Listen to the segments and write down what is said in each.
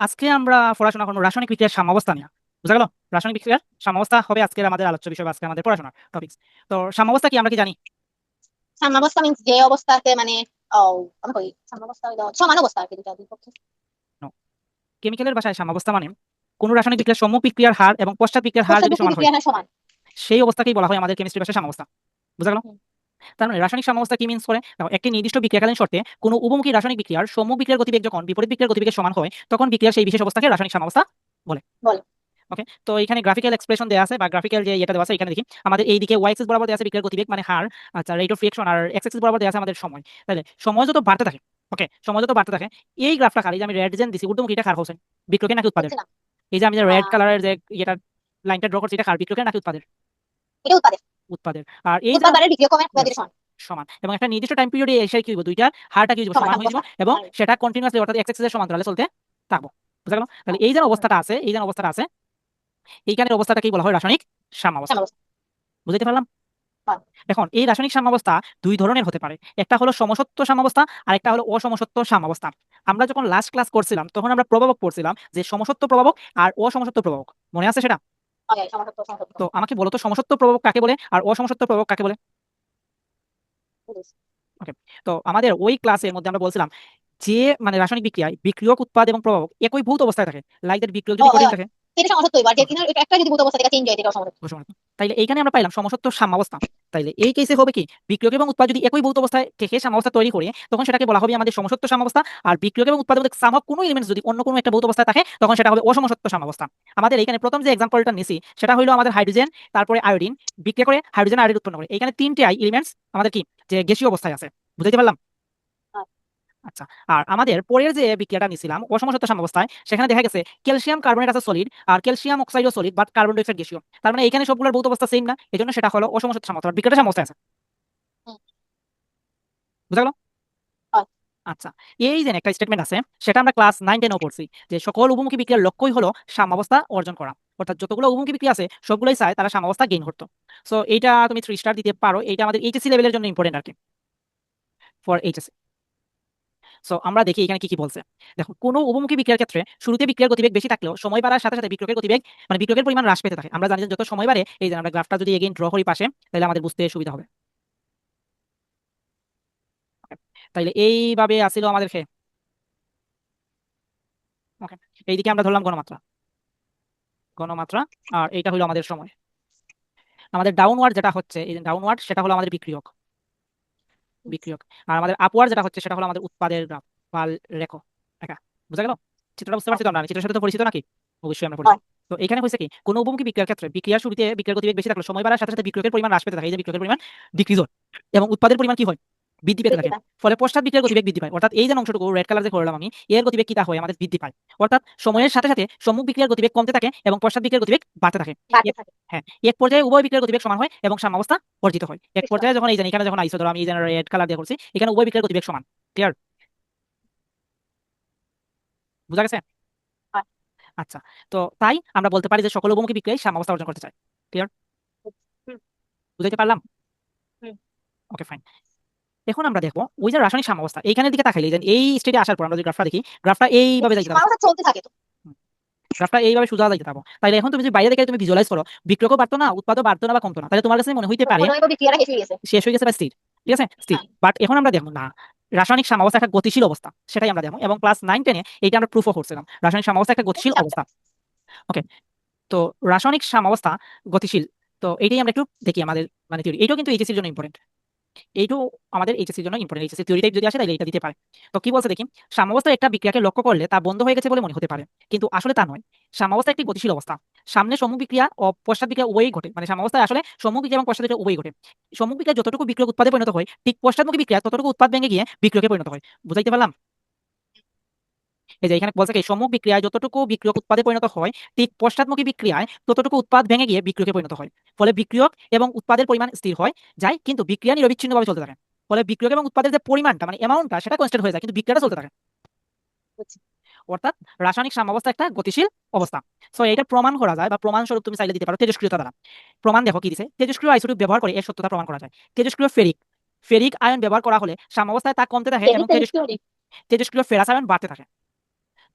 আজকে আমরা পড়াশোনা করব রাসায়নিক বিক্রিয়ার সাম্যাবস্থা নিয়ে। বুঝা গেল? রাসায়নিক বিক্রিয়ার সাম্যাবস্থা হবে আজকের আমাদের আলোচ্য বিষয় আজকে আমাদের পড়াশোনার টপিকস তো সাম্যাবস্থা কি আমরা কি জানি? সাম্যাবস্থা মিন্স যে অবস্থাতে মানে সাম্যাবস্থা সমান অবস্থা আর কি দুটা কেমিক্যালের ভাষায় সাম্যাবস্থা মানে কোন রাসায়নিক বিক্রিয়ার সম্মুখ বিক্রিয়ার হার এবং পশ্চাৎ বিক্রিয়ার হার যদি সমান হয় সেই অবস্থাকেই বলা হয় আমাদের কেমিস্ট্রি ভাষায় সাম্যাবস্থা। বুঝা গেল। তার মানে রাসায়নিক সাম্যাবস্থা কি মিন্স করে? একটি নির্দিষ্ট বিক্রিয়াকালীন শর্তে কোনো উভমুখী রাসায়নিক বিক্রিয়ার সম্মুখ বিক্রিয়ার গতিবেগ যখন বিপরীত বিক্রিয়ার গতিবেগের সমান হয় তখন বিক্রিয়ার সেই বিশেষ অবস্থাকে রাসায়নিক সাম্যাবস্থা বলে। বলে। ওকে তো এখানে গ্রাফিক্যাল এক্সপ্রেশন দেওয়া আছে বা গ্রাফিক্যাল যে এটা দেওয়া আছে এখানে দেখি আমাদের এই দিকে ওয়াই এক্সিস বরাবর দেওয়া আছে বিক্রিয়ার গতিবেগ মানে হার আচ্ছা রেট অফ রিঅ্যাকশন আর এক্স এক্সিস বরাবর দেওয়া আছে আমাদের সময়। তাহলে সময় যত বাড়তে থাকে ওকে সময় যত বাড়তে থাকে এই গ্রাফটা খালি যে আমি রেড জেন দিছি ঊর্ধ্বমুখী এটা খার হোসেন বিক্রয়কে নাকি উৎপাদন এই যে আমি যে রেড। কালারের যে এটা লাইনটা ড্র করছি এটা খার বিক্রয়কে নাকি উৎপাদের? এটা উৎপাদন উৎপাদের। আর এই সমান এবং একটা নির্দিষ্ট টাইম পিরিয়ডে এসে কি হইব দুইটা হারটা কি হইব সমান হয়ে যাব। এবং সেটা কন্টিনিউয়াসলি অর্থাৎ এক্স এক্সিসের সমান্তরালে চলতে থাকব। বুঝা গেল? তাহলে এই যে অবস্থাটা আছে এই যে অবস্থাটা আছে এইখানের অবস্থাটাকেই বলা হয়? রাসায়নিক সাম্যাবস্থা। বুঝতে পারলাম। এখন এই রাসায়নিক সাম্যাবস্থা দুই ধরনের হতে পারে। একটা হলো সমসত্ব সাম্যাবস্থা আর একটা হলো অসমসত্ব সাম্যাবস্থা। আমরা যখন লাস্ট ক্লাস করছিলাম তখন আমরা প্রভাবক পড়ছিলাম যে সমসত্ব প্রভাবক আর অসমসত্ব প্রভাবক। মনে আছে সেটা? তো আমাকে বলো তো সমসত্ব প্রভাবক কাকে বলে আর অসমসত্ব প্রভাবক কাকে বলে? ওকে তো আমাদের ওই ক্লাসের মধ্যে আমরা বলছিলাম যে মানে রাসায়নিক বিক্রিয়ায় বিক্রিয়ক উৎপাদ এবং প্রভাবক একই ভৌত অবস্থায় থাকে। লাইক দ্যাট বিক্রিয়ক যদি কঠিন থাকে। তাইলে এইখানে আমরা পাইলাম সমসত্ব সাম্যাবস্থা। তাইলে এই কেসে হবে কি? বিক্রিয়ক এবং উৎপাদ যদি একই ভৌত অবস্থায় থেকে সাম্যাবস্থা তৈরি করে, তখন সেটাকে বলা হবে আমাদের সমসত্ব সাম্যাবস্থা। আর বিক্রিয়ক এবং উৎপাদের মধ্যে সামক কোনো যদি অন্য কোনো একটা ভৌত অবস্থায় থাকে, তখন সেটা হবে অসমসত্ব সাম্যাবস্থা। আমাদের এখানে প্রথম যে এক্সাম্পলটা নিছি, সেটা হলো আমাদের হাইড্রোজেন তারপরে আয়োডিন বিক্রিয়া করে হাইড্রোজেন আয়োডিন উৎপন্ন করে। এখানে তিনটে আই এলিমেন্টস আমাদের কি? যে গ্যাসীয় অবস্থায় আছে। বুঝতে পারলাম। আচ্ছা আর আমাদের পরের যে বিক্রিয়াটা নিছিলাম অসমসত্ব সাম্যাবস্থায় সেখানে দেখা গেছে ক্যালসিয়াম কার্বনেট আছে সলিড আর ক্যালসিয়াম অক্সাইডও সলিড বাট কার্বন ডাইঅক্সাইড গ্যাসীয়। তার মানে এখানে সবগুলোর ভৌত অবস্থা সেম না এজন্য সেটা হলো অসমসত্ব সাম্যাবস্থা বিক্রিয়াটা সাম্যাবস্থায় আছে। বুঝা গেল? আচ্ছা এই যে একটা স্টেটমেন্ট আছে সেটা আমরা ক্লাস নাইন টেনও পড়ছি যে সকল উপমুখী বিক্রিয়ার লক্ষ্যই হলো সাম্যাবস্থা অর্জন করা। অর্থাৎ যতগুলো উপমুখী বিক্রিয়া আছে সবগুলোই চায় তারা সাম্যাবস্থা গেইন করতো। সো এইটা তুমি থ্রি স্টার দিতে পারো এটা আমাদের এইচএসসি লেভেলের জন্য ইম্পর্টেন্ট আর কি ফর এইচএসসি সো আমরা দেখি এখানে কি কি বলছে। দেখো, কোনো উভমুখী বিক্রিয়ার ক্ষেত্রে শুরুতে বিক্রিয়ার গতিবেগ বেশি থাকলেও সময় বাড়ার সাথে সাথে বিক্রয়ের গতিবেগ মানে বিক্রয়ের পরিমাণ হ্রাস পেতে থাকে। আমরা জানি যত সময় বাড়ে, এই যে আমরা গ্রাফটা যদি এগেইন ড্র করি পাশে, তাহলে আমাদের বুঝতে সুবিধা হবে। তাইলে এইভাবে আসিল আমাদের খে ওকে, এইদিকে আমরা ধরলাম গণমাত্রা গণমাত্রা আর এইটা হলো আমাদের সময়। আমাদের ডাউনওয়ার্ড যেটা হচ্ছে, এই ডাউনওয়ার্ড সেটা হলো আমাদের বিক্রিয়ক। বিক্রিয়ক। আর আমাদের আপওয়ার্ড যেটা হচ্ছে সেটা হলো আমাদের উৎপাদের গ্রাফ বা রেখো একা। বুঝা গেল? চিত্রটা বুঝতে পারছি তো আমরা? চিত্রের সাথে তো পরিচিত নাকি? অবশ্যই আমরা পরিচিত। তো এখানে হয়েছে কি? কোন উপমুখী বিক্রিয়ার ক্ষেত্রে বিক্রিয়ার শুরুতে বিক্রিয়ার গতিবেগ বেশি থাকলে। সময় বাড়ার সাথে সাথে বিক্রিয়কের পরিমাণ হ্রাস পেতে থাকে। এই যে বিক্রিয়কের পরিমাণ ডিক্রিজ হয়। এবং উৎপাদের পরিমাণ কি হয়? বৃদ্ধি পেতে থাকে। ফলে পশ্চাৎ বিক্রিয়ার গতিবেগ বৃদ্ধি পায়। অর্থাৎ এই যে অংশটুকু রেড কালার যে করলাম আমি এর গতিবেগ কিটা হয়? আমাদের বৃদ্ধি পায়। অর্থাৎ সময়ের সাথে সাথে সম্মুখ বিক্রিয়ার গতিবেগ কমতে থাকে এবং পশ্চাৎ বিক্রিয়ার গতিবেগ বাড়তে থাকে। হ্যাঁ এক পর্যায়ে উভয় বিক্রিয়ার গতিবেগ সমান হয় এবং সাম্যাবস্থা অর্জিত হয়। এক পর্যায়ে যখন এই যে এখানে যখন আইসো ধরো আমি এই যে রেড কালার দিয়ে করছি এখানে উভয় বিক্রিয়ার গতিবেগ সমান। ক্লিয়ার বুঝা গেছে। আচ্ছা তো তাই আমরা বলতে পারি যে সকল উভমুখী বিক্রিয়ায় সাম্যাবস্থা অর্জন করতে চায়। ক্লিয়ার বুঝাইতে পারলাম? ওকে ফাইন এখন আমরা দেখব ওই যে রাসায়নিক সাম্যাবস্থা এইখানের দিকে তাকাইলে এই স্টেজে আসার পর আমরা যদি গ্রাফটা দেখি গ্রাফটা এইভাবে যাইতে চলতে থাকে তো। গ্রাফটা এইভাবে সোজা যাইতে থাকব। তাইলে এখন তুমি যদি বাইরে দেখে তুমি ভিজুয়ালাইজ করো বিক্রয়ও বাড়তো না উৎপাদও বাড়তো না বা কমতো না তাহলে তোমার কাছে মনে হইতে পারে হয় শেষ হয়ে গেছে। শেষ হয়ে গেছে বা স্থির ঠিক আছে? স্থির। বাট এখন আমরা দেখব না রাসায়নিক সাম্যাবস্থা একটা গতিশীল অবস্থা সেটাই আমরা দেখব। এবং ক্লাস নাইন টেনে এইটা আমরা প্রুফও করছিলাম রাসায়নিক সাম্যাবস্থা একটা গতিশীল আচ্ছা। অবস্থা। ওকে তো রাসায়নিক সাম্যাবস্থা গতিশীল তো এইটাই আমরা একটু দেখি আমাদের মানে থিওরি এইটাও কিন্তু এইচএসির জন্য ইম্পর্টেন্ট এইটাও আমাদের এইচএসির জন্য ইম্পর্টেন্ট এইচএসি থিওরি টাইপ যদি আসে তাহলে এটা দিতে পারে। তো কি বলছে দেখি? সাম্যাবস্থা একটা বিক্রিয়াকে লক্ষ্য করলে তা বন্ধ হয়ে গেছে বলে মনে হতে পারে। কিন্তু আসলে তা নয়। সাম্যাবস্থা একটি গতিশীল অবস্থা। সামনে সম্মুখ বিক্রিয়া ও পশ্চাৎ বিক্রিয়া উভয়ই ঘটে। মানে সাম্যাবস্থায় আসলে সম্মুখ বিক্রিয়া এবং পশ্চাৎ বিক্রিয়া উভয়ই ঘটে। সম্মুখ বিক্রিয়া যতটুকু বিক্রিয়ক উৎপাদে পরিণত হয়, ঠিক পশ্চাৎমুখী বিক্রিয়া ততটুকু উৎপাদ ভেঙে গিয়ে বিক্রিয়কে পরিণত হয়। বুঝাইতে পারলাম? এই যে এখানে বলছে কি সম্মুখ বিক্রিয়ায় যতটুকু বিক্রিয়ক উৎপাদে পরিণত হয়, ঠিক পশ্চাৎমুখী বিক্রিয়ায় ততটুকু উৎপাদ ভেঙে গিয়ে বিক্রিয়কে পরিণত হয়। ফলে বিক্রিয়ক এবং উৎপাদের পরিমাণ স্থির হয় যায় কিন্তু বিক্রিয়া নিরবিচ্ছিন্নভাবে চলতে থাকে। ফলে বিক্রিয়ক এবং উৎপাদের যে পরিমাণটা মানে অ্যামাউন্টটা সেটা কনস্ট্যান্ট হয়ে যায় কিন্তু বিক্রিয়াটা চলতে থাকে। অর্থাৎ রাসায়নিক সাম্যাবস্থা একটা গতিশীল অবস্থা। সো এটা প্রমাণ করা যায় বা প্রমাণ স্বরূপ তুমি চাইলে দিতে পারো তেজস্ক্রিয়তা দ্বারা। প্রমাণ দেখো কি দিছে? তেজস্ক্রিয় আইসোটোপ ব্যবহার করে এর সত্যতা প্রমাণ করা যায়। তেজস্ক্রিয় ফেরিক ফেরিক আয়ন ব্যবহার করা হলে সাম্যাবস্থায় তা কমতে থাকে এবং তেজস্ক্রিয় তেজস্ক্রিয় ফেরাস আয়ন বাড়তে থাকে।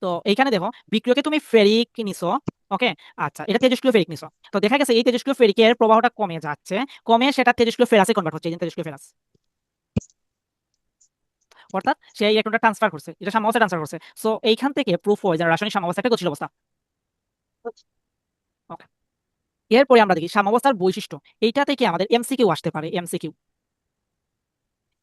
তো এইখানে দেখো বিক্রিয়কে তুমি ফেরিক নিছো ওকে আচ্ছা এটা তেজস্ক্রিয় ফেরিক নিছো তো দেখা গেছে এই তেজস্ক্রিয় ফেরিকের প্রবাহটা কমে যাচ্ছে। কমে সেটা তেজস্ক্রিয় ফেরাসে কনভার্ট হচ্ছে, এই তেজস্ক্রিয় ফেরাস। অর্থাৎ সে এই ইলেকট্রনটা ট্রান্সফার করছে, এটা সাম্যাবস্থা ট্রান্সফার করছে। সো এইখান থেকে প্রুফ হয় যে রাসায়নিক সাম্যাবস্থা একটা গতিশীল অবস্থা। ওকে এরপরে আমরা দেখি সাম্যাবস্থার বৈশিষ্ট্য। এইটা থেকে আমাদের এমসিকিউ আসতে পারে এমসিকিউ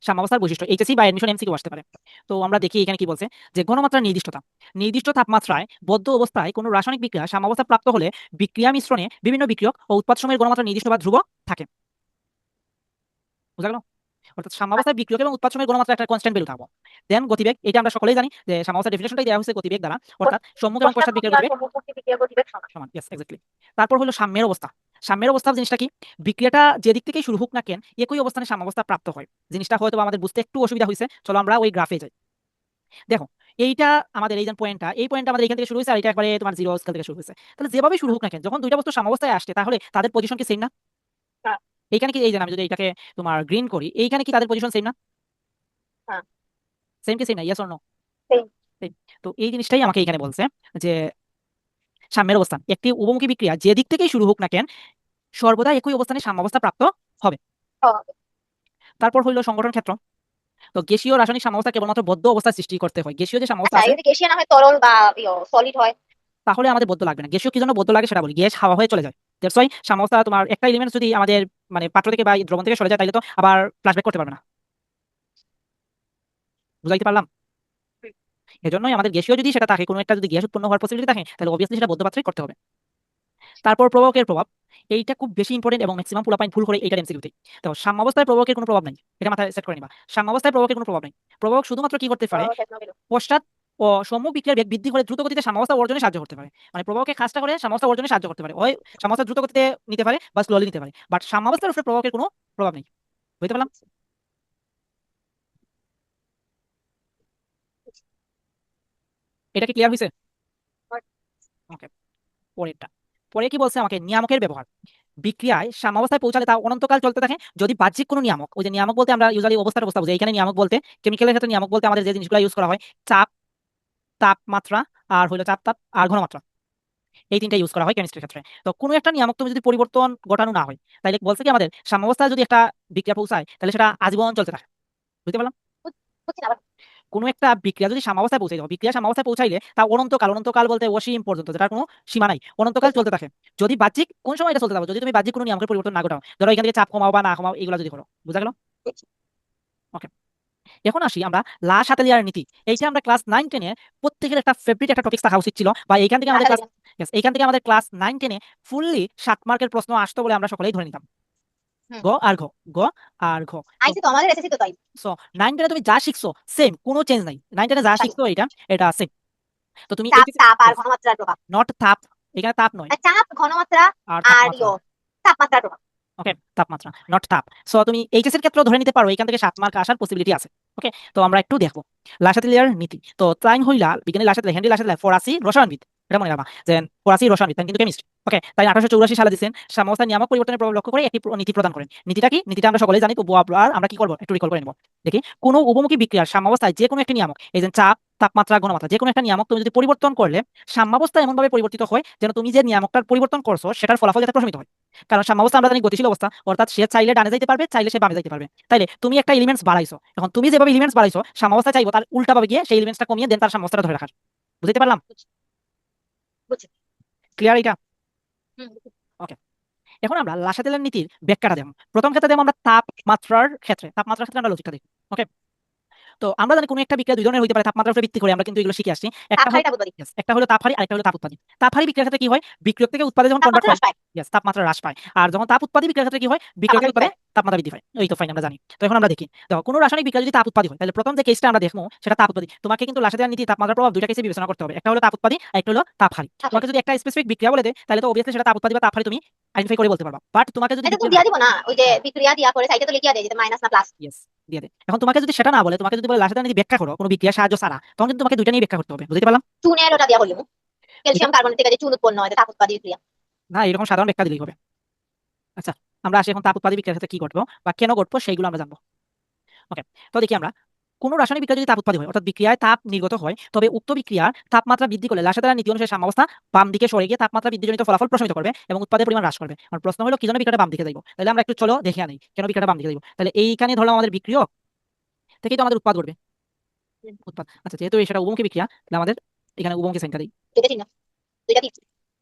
সাম্যাবস্থার বৈশিষ্ট্য এইচএসসি বা এডমিশন এমসিকিউ আসতে পারে। তো আমরা দেখি এখানে কি বলছে যে ঘনমাত্রার নির্দিষ্টতা। নির্দিষ্ট তাপমাত্রায় বদ্ধ অবস্থায় কোনো রাসায়নিক বিক্রিয়া সাম্যাবস্থা প্রাপ্ত হলে বিক্রিয়া মিশ্রণে বিভিন্ন বিক্রিয়ক ও উৎপাদ সময়ের ঘনমাত্রা নির্দিষ্ট বা ধ্রুব থাকে। বুঝা গেল? অর্থাৎ সাম্যাবস্থায় বিক্রিয়ক এবং উৎপাদ সময়ের ঘনমাত্রা একটা কনস্ট্যান্ট ভ্যালু থাকব। দেন গতিবেগ এটা আমরা সকলেই জানি যে সাম্যাবস্থার ডেফিনেশনটাই দেওয়া হয়েছে গতিবেগ দ্বারা অর্থাৎ সম্মুখ এবং পশ্চাৎ বিক্রিয়ার গতিবেগ সমান। ইয়েস এক্স্যাক্টলি তারপর হলো সাম্যের অবস্থা। সাম্যের অবস্থা জিনিসটা কি? বিক্রিয়াটা যে দিক থেকেই শুরু হোক না কেন একই অবস্থানে সাম্যাবস্থা প্রাপ্ত হয়। জিনিসটা হয়তো আমাদের বুঝতে একটু অসুবিধা হয়েছে চলো আমরা ওই গ্রাফে যাই। দেখো এইটা আমাদের এই যে পয়েন্টটা এই পয়েন্টটা আমাদের এখান থেকে শুরু হয়েছে আর এটা একবারে তোমার জিরো স্কেল থেকে শুরু হয়েছে তাহলে যেভাবে শুরু হোক না কেন যখন দুইটা বস্তু সাম্যাবস্থায় আসছে তাহলে তাদের পজিশন কি সেম না? হ্যাঁ। এইখানে কি এই যে আমি যদি এটাকে তোমার গ্রিন করি এইখানে কি তাদের পজিশন সেম না? হ্যাঁ। সেম কি সেম না? Yes or no. তো এই জিনিসটাই আমাকে এখানে বলছে যে সাম্যের অবস্থান। একটি উভমুখী বিক্রিয়া যে দিক থেকেই শুরু হোক না কেন সর্বদা একই অবস্থানে সাম্যাবস্থা প্রাপ্ত হবে। তারপর হইল সংগঠন ক্ষেত্র। তো গ্যাসীয় রাসায়নিক সাম্যাবস্থা কেবলমাত্র বদ্ধ অবস্থা সৃষ্টি করতে হয়। গ্যাসীয় যে সাম্যাবস্থা আচ্ছা আছে গ্যাসীয় না হয় তরল বা সলিড হয়। তাহলে আমাদের বদ্ধ লাগবে না। গ্যাসীয় কি জন্য বদ্ধ লাগে সেটা বলি। গ্যাস হাওয়া হয়ে চলে যায়। দ্যাটস ওয়াই সাম্যাবস্থা তোমার একটা এলিমেন্ট যদি আমাদের মানে পাত্র থেকে বা দ্রবণ থেকে সরে যায় তাহলে তো আবার ফ্ল্যাশব্যাক করতে পারবে না। বুঝাইতে পারলাম। এজন্যই আমাদের গ্যাসীয় যদি সেটা থাকে কোনো একটা যদি গ্যাস উৎপন্ন হওয়ার পসিবিলিটি থাকে তাহলে অবভিয়াসলি সেটা বদ্ধ পাত্রেই করতে হবে। তারপর প্রভাবকের প্রভাব এইটা খুব বেশি ইম্পর্টেন্ট এবং ম্যাক্সিমাম পুলাপাইন ভুল করে এইটা এমসিকিউতে দেখো সাম্যাবস্থায় প্রভাবকের কোনো প্রভাব নাই এটা মাথায় সেট করে নিবা। সাম্যাবস্থায় প্রভাবকের কোনো প্রভাব নাই। প্রভাবক শুধুমাত্র কি করতে পারে? পশ্চাৎ ও সম্মুখ বিক্রিয়ার বেগ বৃদ্ধি করে দ্রুত গতিতে সাম্যাবস্থা অর্জনে সাহায্য করতে পারে। মানে প্রভাবকে কাজটা করে সাম্যাবস্থা অর্জনে সাহায্য করতে পারে। ওই সাম্যাবস্থা দ্রুত গতিতে নিতে পারে বা স্লোলি নিতে পারে। বাট সাম্যাবস্থার উপরে প্রভাবকের কোনো প্রভাব নেই। বুঝতে পারলাম? এটা কি ক্লিয়ার হয়েছে ওকে পরেরটা। পরে কি বলছে আমাকে? নিয়ামকের ব্যবহার। বিক্রিয়ায় সাম্যাবস্থায় পৌঁছালে তা অনন্তকাল চলতে থাকে। যদি বাহ্যিক কোনো নিয়ামক ওই যে নিয়ামক বলতে আমরা ইউজালি অবস্থার অবস্থা বুঝি। এখানে নিয়ামক বলতে কেমিক্যালের ক্ষেত্রে নিয়ামক বলতে আমাদের যে জিনিসগুলো ইউজ করা হয় চাপ তাপমাত্রা আর হলো চাপ তাপ আর ঘনমাত্রা। এই তিনটা ইউজ করা হয় কেমিস্ট্রির ক্ষেত্রে। তো কোনো একটা নিয়ামক তুমি যদি পরিবর্তন ঘটানো না হয় তাহলে বলছে কি আমাদের সাম্যাবস্থায় যদি একটা বিক্রিয়া পৌঁছায় তাহলে সেটা আজীবন চলতে থাকে। বুঝতে পারলাম? কোনো একটা বিক্রিয়া যদি সাম্যাবস্থায় পৌঁছে যাও বিক্রিয়া সাম্যাবস্থায় পৌঁছাইলে তা অনন্তকাল অনন্তকাল বলতে অসীম পর্যন্ত যেটার কোনো সীমা নাই অনন্তকাল চলতে থাকে। যদি বাহ্যিক কোন সময় এটা চলতে থাকবে যদি তুমি বাহ্যিক কোনো নিয়মের পরিবর্তন না ঘটাও ধরো এখান থেকে চাপ কমাও বা না কমাও এগুলো যদি করো বুঝা গেল? ওকে এখন আসি আমরা লা সাতেলিয়ার নীতি। এইটা আমরা ক্লাস নাইন টেনে প্রত্যেকের একটা ফেভারিট একটা টপিক থাকা উচিত ছিল বা এইখান থেকে আমাদের ক্লাস এইখান থেকে আমাদের ক্লাস নাইন টেনে ফুললি সাত মার্কের প্রশ্ন আসতো বলে আমরা সকলেই ধরে নিতাম। গ আর ঘ গ আর ঘ আইসি তো আমাদের এসেছি তো তাই। সো নাইন টেনে তুমি যা শিখছো সেম কোনো চেঞ্জ নাই। নাইন টেনে যা শিখছো এটা এটা সেম তো তুমি তাপ আর ঘনমাত্রার প্রভাব। নট তাপ এখানে তাপ নয়। চাপ ঘনমাত্রা আর আর তাপমাত্রা প্রভাব। ওকে তাপমাত্রা নট তাপ। সো তুমি এইচএস এর ক্ষেত্রে ধরে নিতে পারো এখান থেকে সাত মার্ক আসার পসিবিলিটি আছে। ওকে তো আমরা একটু দেখব। লাসাতিলিয়ার নীতি। তো তাই হইলা বিজ্ঞানী লাসাতিলা হেনরি লাসাতিলা ফরাসি রসায়নবিদ। এটা মনে রাখবা। যে ফরাসি রসায়নবিদ কিন্তু কেমিস্ট ওকে তাই আঠারোশো চৌরাশি সালে দিচ্ছেন সাম্যাবস্থার নিয়ামক পরিবর্তনের প্রভাব লক্ষ্য করে একটি নীতি প্রদান করেন। নীতিটা কি? নীতিটা আমরা সকলেই জানি তবুও আর আমরা কি করব? একটু রিকল করে নেব। দেখি, কোনো উপমুখী বিক্রিয়ার সাম্যাবস্থায় যে কোনো একটি নিয়ামক, এই যে চাপ তাপমাত্রা, ঘনমাত্রা, যে কোনো একটা নিয়ামক তুমি যদি পরিবর্তন করলে, সাম্যাবস্থা এমনভাবে পরিবর্তিত হয় যেন তুমি যে নিয়ামকটার পরিবর্তন করছ, সেটার ফলাফল যাতে প্রশমিত হয়। কারণ সাম্যাবস্থা আমরা জানি গতিশীল অবস্থা, অর্থাৎ সে চাইলে ডানে যাইতে পারবে, চাইলে সে বামে যাইতে পারবে। তাইলে তুমি একটা এলিমেন্টস বাড়াইছো, এখন তুমি যেভাবে এলিমেন্টস বাড়াইছো, সাম্যাবস্থা চাইব, তার উল্টাভাবে গিয়ে সেই এলিমেন্টসটা কমিয়ে দেন তার সাম্যাবস্থাটা ধরে রাখার। বুঝতে পারলাম। ক্লিয়ার এটা ওকে এখন আমরা লাসাতেলের নীতির ব্যাখ্যাটা দেবো প্রথম ক্ষেত্রে দেবো আমরা তাপমাত্রার ক্ষেত্রে তাপমাত্রার ক্ষেত্রে আমরা লজিকটা দেখি ওকে তো আমরা জানি কোনো একটা বিক্রিয়া দুই ধরনের হতে পারে তাপমাত্রার উপরে ভিত্তি করে আমরা কিন্তু এগুলো শিখে আসছি। একটা হলো একটা হলো তাপহারি আর একটা হলো তাপ উৎপাদী তাপহারি বিক্রিয়ার ক্ষেত্রে কি হয়? বিক্রিয়ক থেকে উৎপাদে যখন কনভার্ট তাপমাত্রা হয় yes, তাপমাত্রা হ্রাস পায়। আর যখন তাপ উৎপাদী বিক্রিয়ার ক্ষেত্রে কি হয়? বিক্রিয়কের তাপমাত্রা উৎপাদে তাপমাত্রা বৃদ্ধি পায়। এই তো ফাইন আমরা জানি। তো এখন আমরা দেখি। দেখো কোনো রাসায়নিক বিক্রিয়া যদি তাপ উৎপাদী হয় তাহলে প্রথম যে কেসটা আমরা দেখব সেটা তাপ উৎপাদী তোমাকে কিন্তু লাসাতের নীতি তাপমাত্রার প্রভাব দুইটা কেসে বিবেচনা করতে হবে। একটা হলো তাপ উৎপাদী আর একটা হলো তাপহারি তাপহারি। তোমাকে যদি একটা স্পেসিফিক বিক্রিয়া বলে দেয় তাহলে তো অবভিয়াসলি সেটা তাপ উৎপাদী বা তাপহারি তুমি আইডেন্টিফাই করে বলতে পারবা। বাট তোমাকে যদি এটা তো দিয়া দিব না ওই যে বিক্রিয়া দিয়া করে সাইডে তো লিখিয়া দেয় যে মাইনাস না প্লাস Yes, দিয়ে দে। এখন তোমাকে যদি সেটা না বলে তোমাকে যদি বলে লাসাতের নীতি ব্যাখ্যা করো কোনো বিক্রিয়া সাহায্য ছাড়া তখন কিন্তু তোমাকে দুইটা নিয়ে ব্যাখ্যা করতে হবে বুঝতে পারলাম? চুনের ওটা দিয়া বলব। ক্যালসিয়াম কার্বনেট থেকে যে চুন উৎপন্ন হয় তাপ উৎপাদী বিক্রিয়া। না এরকম সাধারণ ব্যাখ্যা দিলেই হবে। আচ্ছা আমরা আসি এখন তাপ উৎপাদী বিক্রিয়ার ক্ষেত্রে কি ঘটবো বা কেন ঘটবো সেইগুলো আমরা জানব। ওকে তো দেখি আমরা। কোনো রাসায়নিক বিক্রিয়া যদি তাপ উৎপাদী হয় অর্থাৎ বিক্রিয়ায় তাপ নির্গত হয় তবে উক্ত বিক্রিয়ার তাপমাত্রা বৃদ্ধি করলে লাসাদার নীতি অনুসারে সাম্যাবস্থা বাম দিকে সরে গিয়ে তাপমাত্রা বৃদ্ধিজনিত ফলাফল প্রশমিত করবে এবং উৎপাদের পরিমাণ হ্রাস করবে। আর প্রশ্ন হলো কি জন্য বিক্রিয়াটা বাম দিকে যাইব? তাহলে আমরা একটু চলো দেখে আনি কেন বিক্রিয়াটা বাম দিকে যাইব? তাহলে এইখানে ধরলাম আমাদের বিক্রিয়ক থেকেই তো আমাদের উৎপাদ করবে। উৎপাদ আচ্ছা যেহেতু সেটা উবমুখী বিক্রিয়া তাহলে আমাদের এখানে উবমুখী সাইনটা দিই।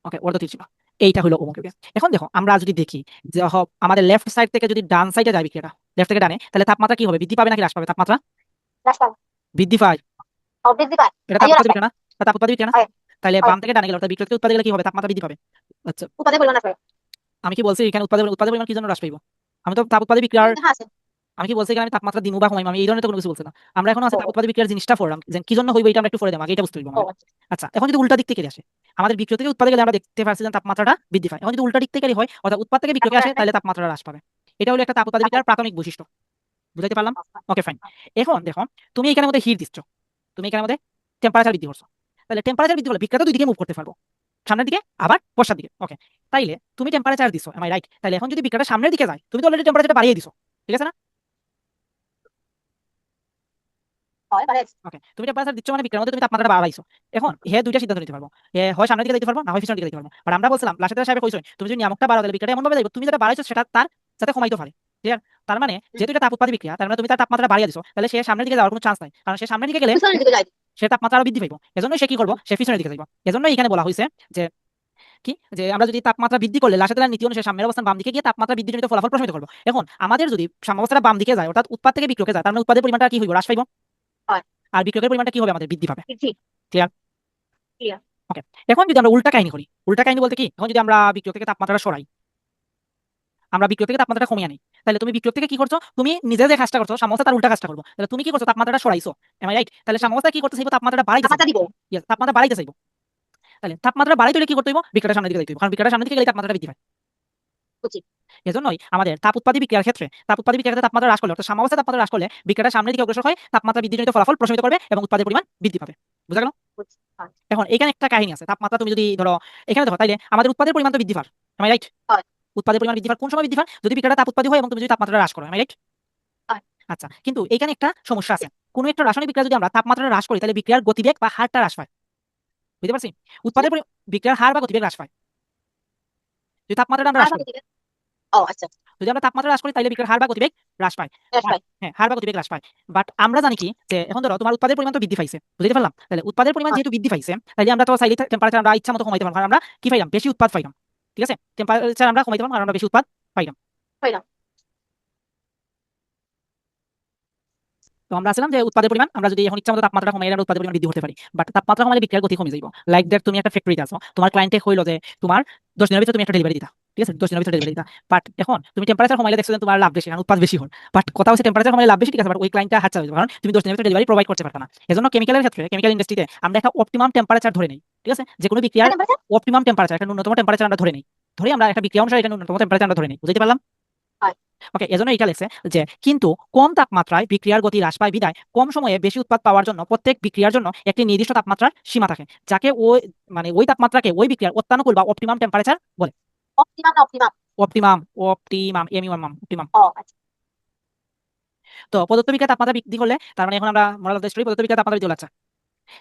ওকে অর্ধ তীর ছিল। এইটা হলো বিক্রিয়া। এখন দেখো আমরা যদি দেখি যে আমাদের লেফট সাইড থেকে যদি ডান সাইডে যায় বিক্রিয়াটা লেফট থেকে ডানে তাহলে তাপমাত্রা কি হবে? বৃদ্ধি পাবে নাকি হ্রাস পাবে? তাপমাত্রা? বৃদ্ধি পায় ও বৃদ্ধি পায় এটা তাপ না? তাপ তাহলে বাম থেকে ডানে গেলে। অর্থাৎ বিক্রিয়া থেকে উৎপাদে গেলে কি হবে? তাপমাত্রা বৃদ্ধি পাবে। আচ্ছা। পরিমাণ আছে আমি কি বলছি এখানে উৎপাদন উৎপাদন পরিমাণ কি জন্য হ্রাস পাইব? আমি তো তাপ উৎপাদী বিক্রিয়ার হ্যাঁ আমি কি বলছি আমি তাপমাত্রা দিমু বা কমাইমু? আমি এই ধরনের তো কোনো কিছু বলছি না। আমরা এখন আছে তাপ উৎপাদী বিক্রিয়ার জিনিসটা পড়লাম যে কি জন্য হইবে এটা আমরা একটু পরে দেবো আগে এটা বুঝতে হইব আচ্ছা। এখন যদি উল্টা দিক থেকে আসে আমাদের বিক্রিয়া থেকে উৎপাদে গেলে আমরা দেখতে পাচ্ছি যে তাপমাত্রাটা বৃদ্ধি পায়। এখন যদি উল্টা দিক থেকে হয় অর্থাৎ উৎপাদ থেকে বিক্রিয়া আসে তাহলে তাপমাত্রা হ্রাস পাবে। এটা হলো একটা তাপ উৎপাদী বিক্রিয়ার প্রাথমিক বৈশিষ্ট্য। বুঝাইতে পারলাম? ওকে ফাইন এখন দেখো তুমি এখানে মধ্যে হিট দিচ্ছ। তুমি এখানে মধ্যে টেম্পারেচার বৃদ্ধি করছ। তাহলে টেম্পারেচার বৃদ্ধি করলে বিক্রিয়া তো দুই দিকে মুভ করতে পারব। সামনের দিকে আবার পশ্চাৎ দিকে। ওকে তাইলে তুমি টেম্পারেচার দিছো আই রাইট তাহলে এখন যদি বিক্রিয়াটা সামনের দিকে যায় তুমি তো অলরেডি টেম্পারেচারটা বাড়িয়ে দিছো। ঠিক আছে না? মানে ওকে তুমি টেম্পারেচার দিচ্ছ মানে বিক্রিয়ার মধ্যে তুমি তাপমাত্রাটা বাড়াইছো। এখন হে দুইটা সিদ্ধান্ত নিতে পারব। হে হয় সামনের দিকে দিতে পারব না হয় পিছনের দিকে দিতে পারব। আর আমরা বলছিলাম লাস্টের সাহেব কইছো তুমি যদি নিয়ামকটা বাড়াও তাহলে বিক্রিয়াটা এমন ভাবে যাইবো তুমি যেটা বাড়াইছো সেটা তার যাতে কমাইতে পারে। ক্লিয়ার তার মানে যেহেতু এটা তাপ উৎপাদী বিক্রিয়া তার মানে তুমি তার তাপমাত্রা বাড়িয়ে দিছো। তাহলে সে সামনের দিকে যাওয়ার কোনো চান্স নাই। কারণ সে সামনের দিকে গেলে সে তাপমাত্রা আরও বৃদ্ধি পাইব। এজন্য সে কি করব? সে পিছনের দিকে যাইব। এজন্য এখানে বলা হয়েছে যে কি? যে আমরা যদি তাপমাত্রা বৃদ্ধি করলে লাসাদার নীতি অনুসারে সামনের অবস্থান বাম দিকে গিয়ে তাপমাত্রা বৃদ্ধিজনিত ফলাফল প্রশমিত করব। এখন আমাদের যদি সাম্যাবস্থাটা বাম দিকে যায় অর্থাৎ উৎপাদ থেকে বিক্রয়কে যায় তার মানে উৎপাদের পরিমাণটা কি হইব? হ্রাস পাইব। আর বিক্রয়ের পরিমাণটা কি হবে? আমাদের বৃদ্ধি পাবে। ঠিক এখন যদি আমরা উল্টা কাহিনী করি উল্টা কাহিনী বলতে কি? এখন যদি আমরা বিক্রয় থেকে তাপমাত্রাটা সরাই আমরা বিক্রয় থেকে তাপমাত্রাটা কমিয়ে আনি। তাহলে তুমি বিক্রয় থেকে কি করছ? তুমি নিজে যে কাজটা করছ সাম্যাবস্থা তার উল্টা কাজটা করব। তাহলে তুমি কি করছ? তাপমাত্রাটা সরাইছো। এম রাইট তাহলে সাম্যাবস্থা কি করতে চাইব তাপমাত্রাটা বাড়াইতে তাপমাত্রা দিব। Yes, তাপমাত্রা বাড়াইতে চাইব। তাহলে তাপমাত্রা বাড়াইতে হলে কি করতে হইব? বিক্রিয়াটা সামনের দিকে যাইতে হইব। কারণ বিক্রিয়াটা সামনের দিকে গেলে তাপমাত্রা বৃদ্ধি পায়। এজন্যই আমাদের তাপ উৎপাদী বিক্রিয়ার ক্ষেত্রে তাপ উৎপাদী বিক্রিয়ার ক্ষেত্রে তাপমাত্রা হ্রাস করলে অর্থাৎ সাম্যাবস্থা তাপমাত্রা হ্রাস করলে বিক্রিয়াটা সামনের দিকে অগ্রসর হয় তাপমাত্রা বৃদ্ধিজনিত ফলাফল প্রশমিত করবে এবং উৎপাদের পরিমাণ বৃদ্ধি পাবে। বুঝা গেল। এখন এখানে একটা কাহিনী আছে। তাপমাত্রা তুমি যদি ধরো এখানে দেখো তাইলে আমাদের উৎপাদের পরিমাণ তো বৃদ্ধি পার। আমি রাইট। উৎপাদের পরিমাণ বৃদ্ধি পার কোন সময় বৃদ্ধি পার যদি বিক্রিয়াটা তাপ উৎপাদী হয় এবং তুমি যদি তাপমাত্রা হ্রাস করো আমি রাইট আচ্ছা কিন্তু এখানে একটা সমস্যা আছে। কোন একটা রাসায়নিক বিক্রিয়া যদি আমরা তাপমাত্রা হ্রাস করি তাহলে বিক্রিয়ার গতিবেগ বা হারটা হ্রাস পায়। বুঝতে পারছি? উৎপাদের বিক্রিয়ার হার বা গতিবেগ হ্রাস পায়। যদি তাপমাত্রাটা আমরা হ্রাস করি ও আচ্ছা। যদি আমরা তাপমাত্রা হ্রাস করি তাহলে বিক্রিয়ার হার বা গতিবেগ হ্রাস পায়। বেশ হ্যাঁ হার বা গতিবেগ হ্রাস পায়। বাট আমরা জানি কি যে এখন ধরো তোমার উৎপাদের পরিমাণ তো বৃদ্ধি পাইছে বুঝতে পারলাম? তাহলে উৎপাদের পরিমাণ হ্যাঁ। যেহেতু বৃদ্ধি পাইছে তাহলে আমরা তো চাইলে টেম্পারেচার আমরা ইচ্ছা মতো কমাইতে কারণ আমরা কি পাইলাম? বেশি উৎপাদ পাইলাম। ঠিক আছে? টেম্পারেচার আমরা কমাইতে পারব আর আমরা বেশি উৎপাদ পাইলাম পাইলাম। তো আমরা আসলাম যে উৎপাদের পরিমাণ আমরা যদি এখন ইচ্ছা মতো তাপমাত্রা কমাই আমরা উৎপাদের পরিমাণ বৃদ্ধি করতে পারি। বাট তাপমাত্রা কমালে বিক্রিয়ার গতি কমে যাইব। লাইক দ্যাট তুমি একটা ফ্যাক্টরিতে আসো তোমার ক্লায়েন্টে হইল যে তোমার দশ দিনের ভিতরে তুমি একটা ডেলিভারি দিতা। ঠিক আছে? দশ দিনের ভিতরে ডেলিভারি বাট এখন তুমি টেম্পারেচার কমাইলে দেখছ তোমার লাভ বেশি কারণ উৎপাদ বেশি হল। বাট কথা হচ্ছে টেম্পারেচার কমাইলে লাভ বেশি ঠিক আছে? বাট ওই ক্লায়েন্টটা হাতছা হয়ে যাবে। কারণ তুমি দশ দিনের ভিতরে ডেলিভারি প্রোভাইড করতে পারবে না। এজন্য কেমিক্যালের ক্ষেত্রে কেমিক্যাল ইন্ডাস্ট্রিতে আমরা একটা অপটিমাম টেম্পারেচার ধরে নেই ঠিক আছে? যে কোনো বিক্রিয়ার অপটিমাম টেম্পারেচার একটা ন্যূনতম টেম্পারেচার আমরা ধরে নেই। ধরে আমরা একটা বিক্রিয়া অনুসারে এটা ন্যূনতম টেম্পারেচার আমরা ধরে নেই। বুঝতে পারলাম। ওকে এজন্য এটা লেখছে যে কিন্তু কম তাপমাত্রায় বিক্রিয়ার গতি হ্রাস পায় বিদায়। কম সময়ে বেশি উৎপাদ পাওয়ার জন্য প্রত্যেক বিক্রিয়ার জন্য একটি নির্দিষ্ট তাপমাত্রার সীমা থাকে যাকে ওই মানে ওই তাপমাত্রাকে ওই বিক্রিয়ার অত্যানুকূল বা অপটিমাম টেম্পারেচার বলে। অপটিমাম না অপটিমাম অপটিমাম অপটিমাম অপটিমাম ও আচ্ছা। তো তাপমাত্রা বৃদ্ধি করলে তার মানে এখন আমরা মোরাল অফ দ্য স্টোরি তাপমাত্রা বৃদ্ধি হচ্ছে।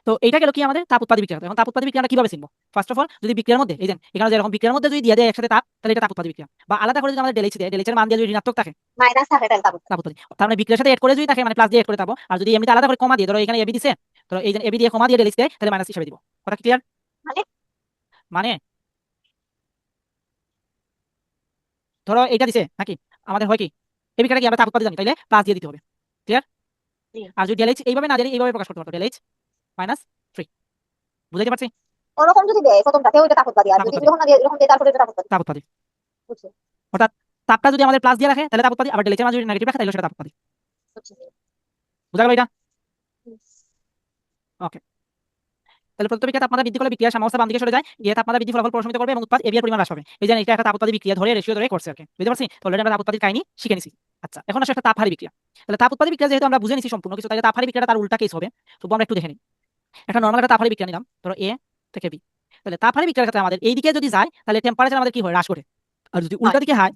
তো গেল কি আমাদের? তাপ উৎপাদী বিক্রিয়া। এখন তাপ উৎপাদী বিক্রিয়া কীভাবে চিনবো ফার্স্ট অফ অল যদি বিক্রিয়ার মধ্যে এই যে এখানে যেরকম বিক্রিয়ার মধ্যে যদি দিয়ে দেয় একসাথে তাপ তাহলে এটা তাপ উৎপাদী বিক্রিয়া। বা আলাদা করে যদি আমাদের ডেলিচি দেয় ডেলিচের মান দিয়ে যদি ঋণাত্মক থাকে মাইনাস থাকে তাহলে তাপ উৎপাদী তার মানে বিক্রিয়ার সাথে এড করে যদি থাকে মানে প্লাস দিয়ে এড করে তাবো আর যদি এমনিতে আলাদা করে কমা দিয়ে ধরো এখানে এবি দিছে ধরো এই যে এবি দিয়ে কমা দিয়ে ডেলিচি দেয় তাহলে মাইনাস হিসেবে দিব। কথা ক্লিয়ার মানে? মানে ধরো এটা দিছে নাকি? আমাদের হয় কি? এই বিক্রিয়াটা কি আমরা তাপ উৎপাদী জানি তাইলে প্লাস দিয়ে দিতে হবে। ক্লিয়ার। আর যদি ডেলিচ এইভাবে না দিলে এইভাবে প্রকাশ করতে পারতো ডেলিচ মাইনাস থ্রি বুঝাইতে পারছি? ওরকম যদি দেয় প্রথমটাতে ওইটা তাপমাত্রা আর যদি। যখন না দিয়ে এরকম দেয় তারপরে এটা তাপমাত্রা তাপ উৎপাদী। বুঝছি। তাপটা যদি আমাদের প্লাস দিয়ে রাখে তাহলে তাপ উৎপাদী আবার মান যদি নেগেটিভ রাখে তাহলে সেটা তাপ উৎপাদী। বুঝা গেল এটা? হুম। তাহলে প্রত্যেক তাপমাত্রা বৃদ্ধি করলে বিক্রিয়া সাম্যাবস্থা বাম দিকে সরে যায় গিয়ে তাপমাত্রা বৃদ্ধি ফলাফল প্রশমিত করবে এবং উৎপাদ এবিআর পরিমাণ হ্রাস পাবে এই যে এটা একটা তাপ উৎপাদী বিক্রিয়া ধরে রেশিও ধরে করছে আর কি বুঝতে পারছি? তো অলরেডি আমরা তাপ উৎপাদীর কাহিনী শিখে নিছি। আচ্ছা এখন আসলে একটা তাপহারী বিক্রিয়া। তাহলে তাপ উৎপাদী বিক্রিয়া যেহেতু আমরা বুঝে নিছি সম্পূর্ণ কিছু তাহলে তাপহারী বিক্রিয়াটা তার উল্টা কেস হবে। তবু আমরা একটু দেখে নিই। একটা নর্মাল একটা তাপহারী বিক্রিয়া নিলাম ধরো এ থেকে বি তাহলে তাপহারী বিক্রিয়ার ক্ষেত্রে আমাদের এই দিকে যদি যায় তাহলে টেম্পারেচার আমাদের কি হয়? হ্রাস করে। আর যদি উল্টা দিকে হয়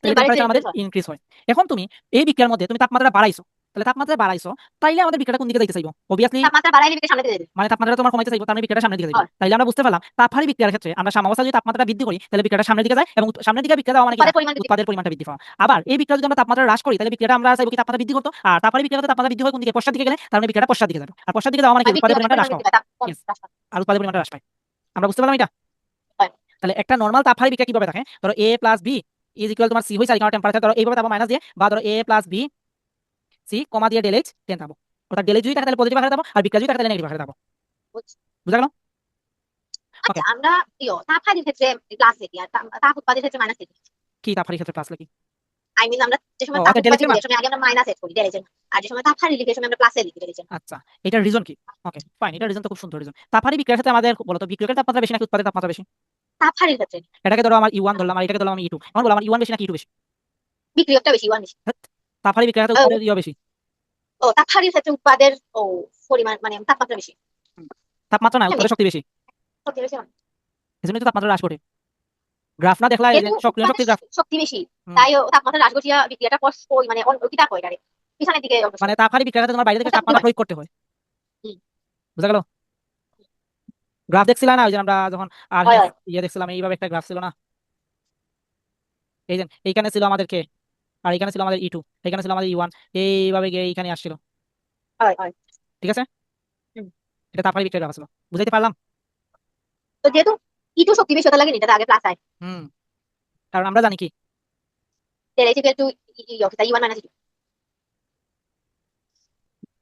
তাহলে টেম্পারেচার আমাদের ইনক্রিজ হয়। এখন তুমি এই বিক্রিয়ার মধ্যে তুমি তাপমাত্রা বাড়াইছো। তাহলে তাপমাত্রা বাড়াইছো তাইলে আমাদের বিক্রিয়াটা কোন দিকে যাইতে চাইব? অবভিয়াসলি তাপমাত্রা বাড়াইলে বিক্রিয়া সামনে দিকে মানে তাপমাত্রা তোমার কমাইতে চাইব তার বিক্রিয়াটা সামনের দিকে যাবে তাইলে আমরা বুঝতে পারলাম তাপহারী বিক্রিয়ার ক্ষেত্রে আমরা সাম্যাবস্থা যদি তাপমাত্রা বৃদ্ধি করি তাহলে বিক্রিয়াটা সামনের দিকে যায় এবং সামনের দিকে বিক্রিয়া মানে কি? উৎপাদের পরিমাণটা বৃদ্ধি। পাওয়া। আবার এই বিক্রিয়া যদি আমরা তাপমাত্রা হ্রাস করি তাহলে বিক্রিয়াটা আমরা চাইব কি তাপমাত্রা বৃদ্ধি করতে? আর তাপহারী বিক্রিয়া তাপমাত্রা বৃদ্ধি হয় কোন দিকে? পশ্চাৎ দিকে গেলে তার মানে বিক্রিয়াটা পশ্চাৎ দিকে যাবে। আর পশ্চাৎ দিকে যাওয়া মানে কি? উৎপাদের পরিমাণটা হ্রাস পাওয়া। পায়। আর উৎপাদের পরিমাণটা হ্রাস পায়। আমরা বুঝতে পারলাম এটা। তাহলে একটা নর্মাল তাপহারী বিক্রিয়া কীভাবে থাকে? ধরো A plus B is equal তোমার সি হয়েছে আর টেম্পারেচার ধরো এইভাবে তাপো মাইনাস দিয়ে বা ধরো A plus B C comma দিয়ে ডেল এইচ টেন থাকব অর্থাৎ ডেল এইচ যদি থাকে তাহলে পজিটিভ আকারে থাকব আর বিক্রিয়া যদি থাকে তাহলে নেগেটিভ আকারে থাকব বুঝা গেল? আচ্ছা আমরা ইয়ো তাপহারীর ক্ষেত্রে প্লাস লিখি আর তাপ- তাপ উৎপাদের ক্ষেত্রে মাইনাস লিখি কি? তাপহারী ক্ষেত্রে প্লাস লিখি আই মিন আমরা যে সময় তাপ আচ্ছা, উৎপাদী ডেলিজের লিখি, সে সময় আগে আমরা মাইনাস এড করি ডেলিজেন আর যে সময় তাপহারী লিখি সময় আমরা প্লাসে লিখি ডেলিজেন আচ্ছা এটার রিজন কি? ওকে ফাইন এটার রিজন তো খুব সুন্দর রিজন তাপহারী বিক্রিয়ার ক্ষেত্রে আমাদের বলতো বিক্রিয়কের তাপমাত্রা বেশি নাকি উৎপাদের তাপমাত্রা বেশি? তাপহারীর ক্ষেত্রে। এটাকে ধরো আমার ইউয়ান ধরলাম আর এটাকে ধরলাম আমি ইটু আমার বললাম আমার ইউয়ান বেশি নাকি ইটু বেশি? বিক্রিয়কটা বেশি ওয়ান বেশি। তাপহারী ক্ষেত্রে ও। উৎপাদের ইয়ে বেশি। ও তাপহারীর ক্ষেত্রে উৎপাদের ও পরিমাণ মানে তাপমাত্রা বেশি। তাপমাত্রা না হ্যাঁ, উৎপাদের শক্তি বেশি। শক্তি বেশি হয়। এজন্যই তো তাপমাত্রা হ্রাস ঘটে। গ্রাফ না দেখলা সক্রিয় শক্তি গ্রাফ। শক্তি বেশি। তাই তাপমাত্রা হ্রাস ঘটিয়া বিক্রিয়াটা কষ্ট ওই মানে অন- কিতা কয় এটারে। পিছনের দিকে মানে তাপহারী বিক্রিয়াতে তোমার বাইরে থেকে তাপমাত্রা হয়। প্রয়োগ করতে হয়। বুঝা গেল? গ্রাফ দেখছিলা না? ওই যে আমরা যখন আর হয়, হয়। ইয়ে দেখছিলাম এইভাবে একটা গ্রাফ ছিল না? এই যে এইখানে ছিল আমাদের কে আর এখানে ছিল আমাদের ই টু এখানে ছিল আমাদের ই ওয়ান এইভাবে গিয়ে এইখানে আসছিল। ঠিক আছে। এটা তাপহারী বিক্রিয়ার গ্রাফ ছিল। বুঝাইতে পারলাম? তো যেহেতু ইটু শক্তি বেশি হতে লাগে এটাতে আগে প্লাস আয় হুম। কারণ আমরা জানি কি? টু মাইনাস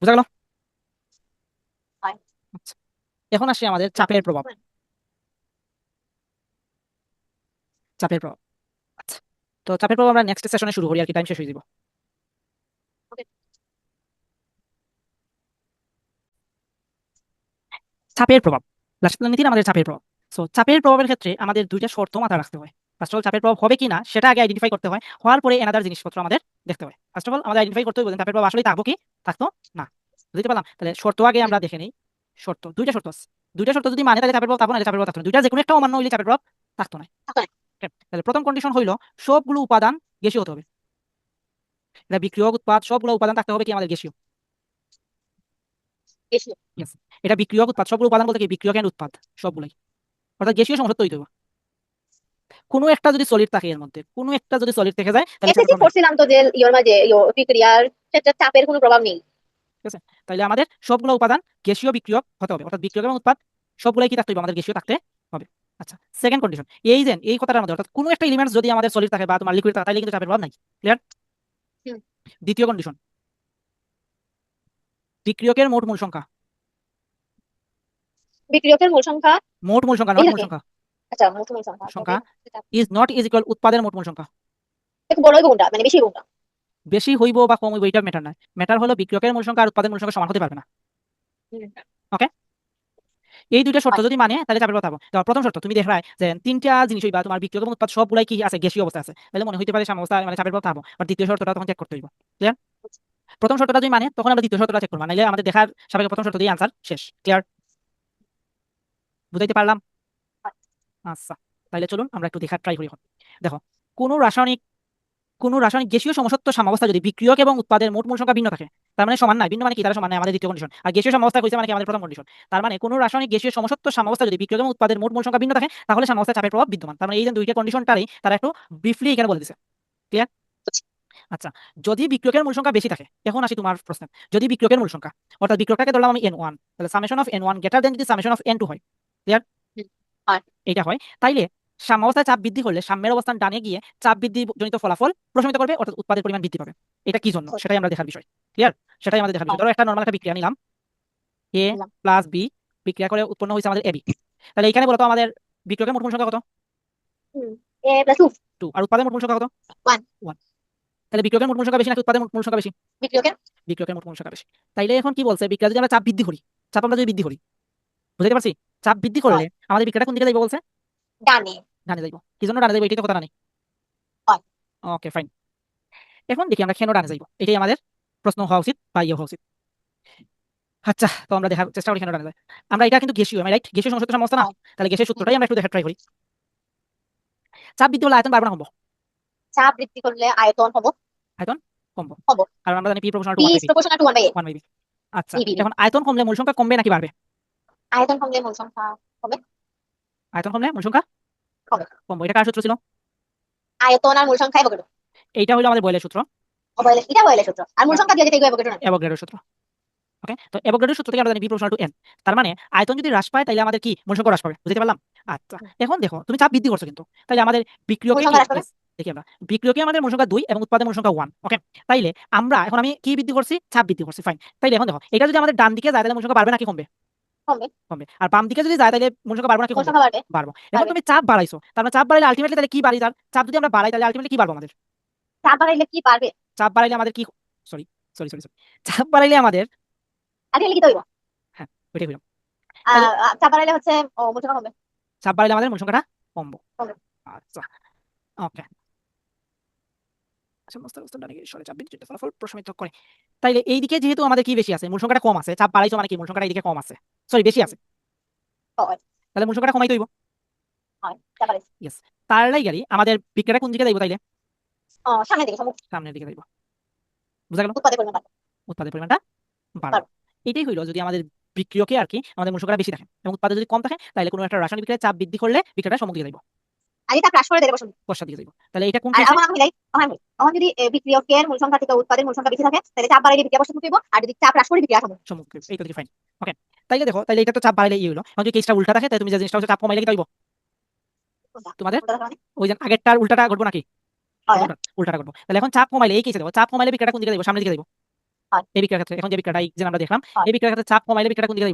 বুঝা গেল? আচ্ছা। এখন আসি আমাদের চাপের প্রভাব। চাপের প্রভাব। তো চাপের প্রভাব আমরা নেক্সট সেশনে শুরু করি আর কি টাইম শেষ হয়ে যাব। চাপের প্রভাব। লাস্ট নীতির আমাদের চাপের প্রভাব। সো চাপের প্রভাবের ক্ষেত্রে আমাদের দুইটা শর্ত মাথায় রাখতে হয়। ফার্স্ট অফ অল চাপের প্রভাব হবে কিনা সেটা আগে আইডেন্টিফাই করতে হয়। হওয়ার পরে এনাদার জিনিসপত্র আমাদের দেখতে হয়। ফার্স্ট অফ অল আমাদের আইডেন্টিফাই করতে হবে যে চাপের প্রভাব আসলে থাকব কি থাকতো না। বুঝতে পারলাম? তাহলে শর্ত আগে আমরা দেখে নিই। শর্ত দুইটা শর্ত আছে। দুইটা শর্ত যদি মানে তাহলে চাপের প্রভাব থাকব না চাপের প্রভাব থাকতো না। দুইটা যে কোনো একটা অমান্য হইলে চাপের প্রভাব থাকতো না। তাহলে প্রথম কন্ডিশন হইল সবগুলো উপাদান গ্যাসীয় হতে হবে। এটা বিক্রিয়ক উৎপাদ সবগুলো উপাদান থাকতে হবে কি আমাদের গ্যাসীয়? এটা বিক্রিয়ক উৎপাদ সবগুলো উপাদান বলতে কি? বিক্রিয়ক এন্ড উৎপাদ সবগুলাই। অর্থাৎ গ্যাসীয় সমস্যা তৈরি হবে। কোনো একটা যদি সলিড থাকে এর মধ্যে কোনো একটা যদি সলিড থেকে যায় তাহলে এসএসসি। পড়ছিলাম তো যে ইয়োর মাঝে বিক্রিয়ার ক্ষেত্রে চাপের কোনো প্রভাব নেই। ঠিক আছে তাহলে আমাদের সবগুলো উপাদান গ্যাসীয় বিক্রিয়ক হতে হবে অর্থাৎ বিক্রিয়ক এবং উৎপাদ সবগুলাই কি থাকতে হবে আমাদের গ্যাসীয় থাকতে হবে। আচ্ছা সেকেন্ড কন্ডিশন এই যে এই কথাটার মধ্যে অর্থাৎ কোনো একটা এলিমেন্টস যদি আমাদের সলিড থাকে বা তোমার লিকুইড থাকে তাহলে কিন্তু চাপের প্রভাব নাই। ক্লিয়ার দ্বিতীয় কন্ডিশন বিক্রিয়কের মোট মূল সংখ্যা। বিক্রিয়কের মূল সংখ্যা? মোট মূল সংখ্যা নট মূল সংখ্যা। আচ্ছা মোট মূল সংখ্যা। সংখ্যা ইজ নট ইজ ইকুয়াল উৎপাদের মোট মূল সংখ্যা। একটু বড় হইব কোনটা মানে বেশি কোনটা বেশি হইব বা কম হইব এটা ম্যাটার নয় ম্যাটার হলো বিক্রিয়কের মূল সংখ্যা আর উৎপাদের মূল সংখ্যা সমান হতে পারবে না। এই দুইটা শর্ত যদি মানে তাহলে চাপের কথা। তো প্রথম শর্ত তুমি দেখলাই যে তিনটা জিনিস বা তোমার বিক্রিয়ক এবং উৎপাদ সবগুলাই কি আছে? গ্যাসীয় অবস্থা আছে। তাহলে মনে হইতে পারে সাম্যাবস্থা মানে চাপের কথা হব। আর দ্বিতীয় শর্তটা তখন চেক করতে হইব। ক্লিয়ার প্রথম শর্তটা যদি মানে তখন আমরা দ্বিতীয় শর্তটা চেক করব। নাহলে আমাদের দেখার সাপেক্ষে প্রথম শর্ত দিয়ে আনসার শেষ। ক্লিয়ার বুঝাইতে পারলাম? আচ্ছা তাহলে চলুন আমরা একটু দেখার ট্রাই করি এখন। দেখো কোনো রাসায়নিক কোনো রাসায়নিক গ্যাসীয় সমসত্ব সাম্যাবস্থা যদি বিক্রিয়ক এবং উৎপাদের মোট মূল সংখ্যা ভিন্ন থাকে তার মানে সমান নাই ভিন্ন মানে কি? তারা সমান নাই আমাদের দ্বিতীয় কন্ডিশন আর গ্যাসীয় সাম্যাবস্থা কইছে মানে কি? আমাদের প্রথম কন্ডিশন তার মানে কোনো রাসায়নিক গ্যাসীয় সমসত্ব সাম্যাবস্থা যদি বিক্রিয়ক এবং উৎপাদের মোট মূল সংখ্যা ভিন্ন থাকে তাহলে সাম্যাবস্থা চাপের প্রভাব বিদ্যমান। তার মানে এই যে দুইটা কন্ডিশনটারই তারা একটু ব্রিফলি এখানে বলে দিছে। ক্লিয়ার আচ্ছা যদি বিক্রিয়কের মূল সংখ্যা বেশি থাকে এখন আসি তোমার প্রশ্ন। যদি বিক্রিয়কের মূল সংখ্যা অর্থাৎ বিক্রিয়কটাকে ধরলাম আমি এন ওয়ান তাহলে summation of N one greater then যদি সামেশন অফ এন টু হয় ক্লিয়ার হয়। হয় তাইলে সাম্যাবস্থায় চাপ বৃদ্ধি করলে সাম্যের অবস্থান ডানে গিয়ে চাপ বৃদ্ধি জনিত ফলাফল প্রশমিত করবে অর্থাৎ উৎপাদের পরিমাণ বৃদ্ধি পাবে। এটা কি জন্য? সেটাই আমরা দেখার বিষয়। ক্লিয়ার সেটাই আমাদের দেখার বিষয়। ধরো একটা নর্মাল একটা বিক্রিয়া নিলাম। এ প্লাস বি বিক্রিয়া করে উৎপন্ন হয়েছে আমাদের এবি তাহলে এখানে বলতো আমাদের বিক্রিয়কের মোট মূল সংখ্যা কত এ প্লাস টু আর উৎপাদের মোট মূল সংখ্যা কত. ওয়ান তাহলে বিক্রিয়কের মোট মূল সংখ্যা বেশি নাকি উৎপাদের মোট মূল সংখ্যা বেশি? বিক্রিয়কের? বিক্রিয়কের মোট মূল সংখ্যা বেশি। তাইলে এখন কি বলছে? বিক্রিয়া যদি আমরা চাপ বৃদ্ধি করি চাপ আমরা যদি বৃদ্ধি করি বুঝতে পারছি? চাপ বৃদ্ধি করলে আমাদের বিক্রিয়াটা কোন দিকে যাইব বলছে? ডানে। ডানে যাইব। কি জন্য ডানে যাইব এটাই তো কথা নেই। ওকে ফাইন এখন দেখি আমরা কেন ডানে যাইব। এটাই আমাদের প্রশ্ন হওয়া উচিত বা ইয়ে হওয়া উচিত। আচ্ছা তো আমরা দেখার চেষ্টা করি কেন ডানে যায়। আমরা এটা কিন্তু আমি রাইট সমস্যা সমস্যা না? তাহলে গ্যাসের সূত্রটাই আমরা একটু দেখার ট্রাই করি। চাপ বৃদ্ধি হলে আয়তন বাড়বে না কমবো চাপ বৃদ্ধি করলে আয়তন হব। কমবো। কমবো। কারণ আমরা জানি P proportional to one by one by B আচ্ছা। এখন আয়তন কমলে মূল সংখ্যা কমবে নাকি বাড়বে? আয়তন কমলে মূল সংখ্যা আয়তন কমলে মূল সংখ্যা কমবে। এটা কার সূত্র ছিল আয়তন আর মূল সংখ্যা এইটা হলো আমাদের বয়েলের সূত্র এটা বয়েলের সূত্র আর মূল সংখ্যা দিয়ে এভোগাড্রো না সূত্র ওকে তো সূত্র থেকে আমরা জানি প্রপোর্শনাল টু এন তার মানে আয়তন যদি হ্রাস পায় তাহলে আমাদের কি মূল সংখ্যা হ্রাস পাবে বুঝতে পারলাম আচ্ছা এখন দেখো তুমি চাপ বৃদ্ধি করছ কিন্তু তাইলে আমাদের বিক্রিয়কে দেখি আমরা বিক্রিয়কে আমাদের মূল সংখ্যা দুই এবং উৎপাদন মূল সংখ্যা ওয়ান ওকে তাইলে আমরা এখন আমি কি বৃদ্ধি করছি চাপ বৃদ্ধি করছি ফাইন তাইলে এখন দেখো এটা যদি আমাদের ডান দিকে যায় তাহলে মূল সংখ্যা বাড়বে নাকি কমবে কমবে। কমবে আর বাম দিকে যদি যায় তাহলে মূল সংখ্যা বাড়বে নাকি মূল কমবে সংখ্যা বাড়বে বাড়বো এখন তুমি চাপ বাড়াইছো। মানে চাপ বাড়াইলে আলটিমেটলি তাহলে কি বাড়ি তার চাপ যদি আমরা বাড়াই তাহলে আলটিমেটলি কি বাড়বো আমাদের? চাপ বাড়াইলে কি পারবে চাপ বাড়াইলে আমাদের কি সরি সরি সরি সরি চাপ বাড়াইলে আমাদের হইব ওইটাই আহ, চাপ বাড়াইলে হচ্ছে ও মূল সংখ্যা কমবে। চাপ বাড়াইলে আমাদের মূল সংখ্যাটা কমবো। আচ্ছা। ওকে। সমস্ত অবস্থান ডানে সরে চাপ ফলাফল প্রশমিত করে। তাইলে এইদিকে যেহেতু আমাদের কি বেশি আছে? মূল সংখ্যাটা কম আছে চাপ বাড়াইছো মানে কি? মূল সংখ্যাটা এইদিকে কম আছে। সরি বেশি আছে। তাহলে মূল সংখ্যাটা কমাই হয় চাপ বাড়াইছে তার আমাদের বিক্রিয়াটা কোন দিকে যাইব তাইলে? ও সামনের দিকে সামনের দিকে। যাইব। বুঝা গেল? উৎপাদের পরিমাণটা। বাড়বে। এটাই হইল যদি আমাদের বিক্রিয়কে আর কি আমাদের মূল সংখ্যাটা বেশি থাকে এবং উৎপাদন যদি কম থাকে তাহলে কোনো একটা রাসায়নিক বিক্রিয়ায় চাপ বৃদ্ধি করলে বিক্রিয়াটা সম্মুখ দিকে যাইব। আর এটা ক্রাশ করে দেবে বসুন পশ্চাৎ দিকে যাইব। তাহলে এটা কোন আর আমি মিলাই আমার মিলাই যদি বিক্রিয়কের মূল সংখ্যা থেকে উৎপাদের মূল সংখ্যা বেশি থাকে তাহলে চাপ বাড়াইলে বিক্রিয়া বসে মুখিব আর যদি চাপ হ্রাস করে বিক্রিয়া সম্মুখ সম্মুখ এই তো ফাইন ওকে তাইলে দেখো তাইলে এটা তো চাপ বাড়াইলে এই হলো এখন যদি কেসটা উল্টা থাকে তাহলে তুমি যে জিনিসটা হচ্ছে চাপ কমাইলে কি তোমাদের? ওই যে আগেরটার উল্টাটা ঘটবো নাকি? হয়। উল্টা- উল্টাটা ঘটবো। তাহলে এখন চাপ কমাইলে এই কেসে দেবো চাপ কমাইলে বিক্রিয়াটা কোন দিকে যাব সামনের দিকে যাব এই বিক্রিয়ার ক্ষেত্রে এখন যে বিক্রিয়াটা এই যে আমরা দেখলাম এই বিক্রিয়ার ক্ষেত্রে চাপ কমাইলে বিক্রিয়াটা কোন দিকে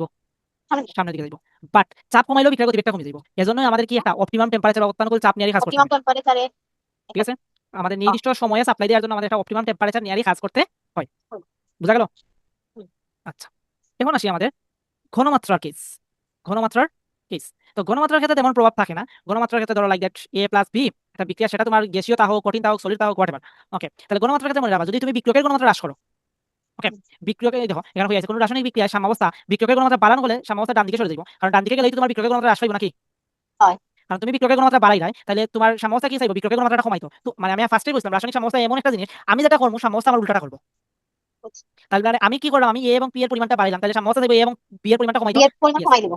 সামনের দিকে। বাট চাপ কমাইলেও বিক্রিয়ার গতিবেগটা কমে যাব এজন্য আমাদের কি একটা অপটিমাম টেম্পারেচার নিয়ে কাজ করতে অপটিমাম টেম্পারেচারে ঠিক আছে? আমাদের নির্দিষ্ট সময়ে সাপ্লাই দেওয়ার জন্য আমাদের একটা অপটিমাম টেম্পারেচার কাজ করতে হয়। বুঝা গেল। আচ্ছা এখন আসি আমাদের ঘনমাত্রার কেস ঘনমাত্রার কেস তো ঘনমাত্রার ক্ষেত্রে তেমন প্রভাব থাকে না। ঘনমাত্রার ক্ষেত্রে ধরো like that A plus B একটা বিক্রিয়া সেটা তোমার গ্যাসীয় তা হোক কঠিন তা হোক সলিড তা হোক হোয়াট ওকে তাহলে ঘনমাত্রার ক্ষেত্রে মনে রাখবা যদি তুমি বিক্রিয়কের ঘনমাত্রা হ্রাস করো ওকে বিক্রিয়কে দেখো এখানে হয়ে আছে কোনো রাসায়নিক বিক্রিয়া সাম্যাবস্থা বিক্রিয়কের ঘনমাত্রা বাড়ানো হলে সাম্যাবস্থা ডান দিকে সরে যাব কারণ ডান দিকে গেলেই তো তোমার বিক্রিয়কের পাইব নাকি? হয়। কারণ তুমি বিক্রিয়কের ঘনমাত্রা বাড়াই নাই তাহলে তোমার সাম্যাবস্থা কি চাইব? বিক্রিয়কের ঘনমাত্রাটা কমাইতো। তো মানে আমি ফার্স্টেই বলছিলাম রাসায়নিক সাম্যাবস্থা এমন একটা জিনিস আমি যেটা করব সাম্যাবস্থা আমার উল্টাটা করব। তাহলে মানে আমি কি করলাম আমি এ এবং পি এর পরিমাণটা বাড়াইলাম তাহলে সাম্যাবস্থা দেবো এ এবং বি এর পরিমাণটা কমাই দিব।